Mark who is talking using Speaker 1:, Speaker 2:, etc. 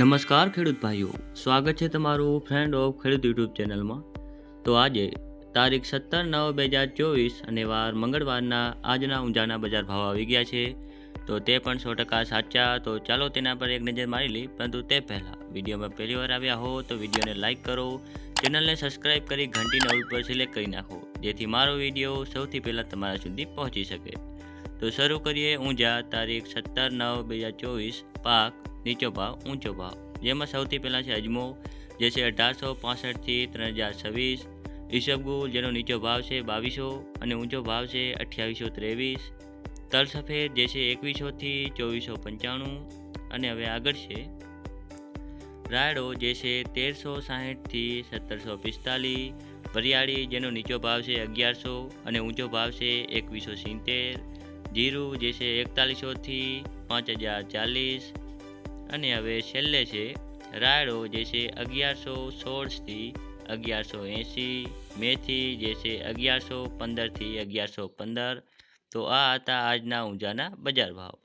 Speaker 1: નમસ્કાર ખેડૂત ભાઈઓ, સ્વાગત છે તમારું ફ્રેન્ડ ઓફ ખેડૂત યુટ્યુબ ચેનલમાં. તો આજે તારીખ સત્તર નવ બે હજાર ચોવીસ અને વાર મંગળવારના આજના ઊંઝાના બજાર ભાવ આવી ગયા છે. તો તે પણ સો ટકા સાચા. તો ચાલો તેના પર એક નજર મારી લઈ પરંતુ તે પહેલાં વિડીયોમાં પહેલી વાર આવ્યા હો તો વિડીયોને લાઇક કરો. ચેનલને સબસ્ક્રાઇબ કરી ઘંટીના ઉલ પર સિલેક્ટ કરી નાખો. જેથી મારો વીડિયો સૌથી પહેલાં તમારા સુધી પહોંચી શકે. તો શરૂ કરીએ ઊંઝા તારીખ સત્તર નવ બે હજાર ચોવીસ પાક નીચો ભાવ ઊંચો ભાવ જેમાં સૌથી પહેલાં છે અજમો, જે છે અઢારસો પાસઠથી ત્રણ હજાર છવ્વીસ. ઈસબગુલ, જેનો નીચો ભાવ છે બાવીસો અને ઊંચો ભાવ છે અઠ્યાવીસો ત્રેવીસ. તલ સફેદ જે છે એકવીસોથી ચોવીસો પંચાણું. અને હવે આગળ છે રાયડો, જે છે તેરસો સાહીઠથી સત્તરસો પિસ્તાલીસ. વરિયાળી, જેનો નીચો ભાવ છે અગિયારસો અને ઊંચો ભાવ છે એકવીસો સિત્તેર. જીરું, જે છે એકતાલીસોથી પાંચ હજાર ચાલીસ. અને હવે છેલ્લે છે, રાયડો જે છે અગિયારસો સોળથી અગિયારસો એંસી મેથી જે છે અગિયારસો પંદરથી અગિયારસો પંદર. તો આ હતા આજના ઊંઝાના બજાર ભાવ.